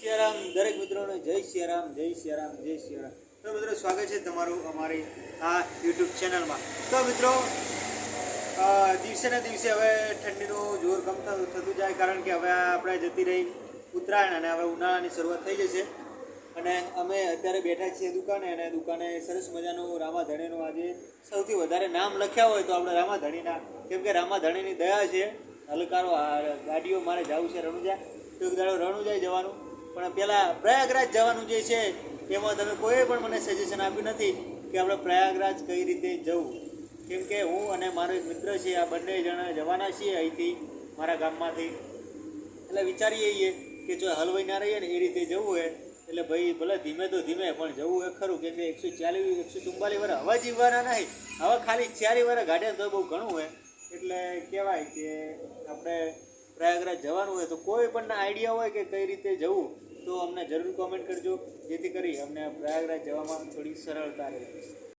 સિયારામ, દરેક મિત્રોને જય સિયારામ જય સિયારામ જય સિયારામ. તો મિત્રો, સ્વાગત છે તમારું અમારી આ યુટ્યુબ ચેનલમાં તો મિત્રો દિવસે ને દિવસે હવે ઠંડીનું જોર કમ થતું જાય કારણ કે હવે આપણે જતી રહી ઉત્તરાયણ અને હવે ઉનાળાની શરૂઆત થઈ જશે. અને અમે અત્યારે બેઠા છીએ દુકાને અને દુકાને સરસ મજાનું રામાધણીનું આજે સૌથી વધારે નામ લખ્યા હોય તો આપણે રામાધણીના, કેમ કે રામાધણીની દયા છે. હલકારો ગાડીઓ મારે જવું છે રણુજા. તો એક દાડો રણુજાઈ જવાનું. પણ પહેલાં પ્રયાગરાજ જવાનું જે છે એમાં તમે કોઈ પણ મને સજેશન આપ્યું નથી કે આપણે પ્રયાગરાજ કઈ રીતે જવું. કેમ કે હું અને મારો એક મિત્ર છે, આ બંને જણા જવાના છીએ અહીંથી, મારા ગામમાંથી. એટલે વિચારીએ છીએ કે જો હલવાઈ ના રહીએ ને એ રીતે જવું હોય એટલે ભાઈ ભલે ધીમે તો ધીમે, પણ જવું એ ખરું. કેમ કે એકસો ચાલીસ, એકસો ચુમ્બાલીસ વર્ષ હવા જીવવાના નહીં. હવે ખાલી ચારી વર્ષ ગાડ્યા તો બહુ ઘણું હોય એટલે કહેવાય કે આપણે પ્રયાગરાજ જવાનું હોય તો કોઈ પણ આઈડિયા હોય કે કઈ રીતે જવું. તો અમને જરૂર કોમેન્ટ કરજો. જેથી કરી અમને પ્રયાગરાજ જવામાં થોડી સરળતા રહે.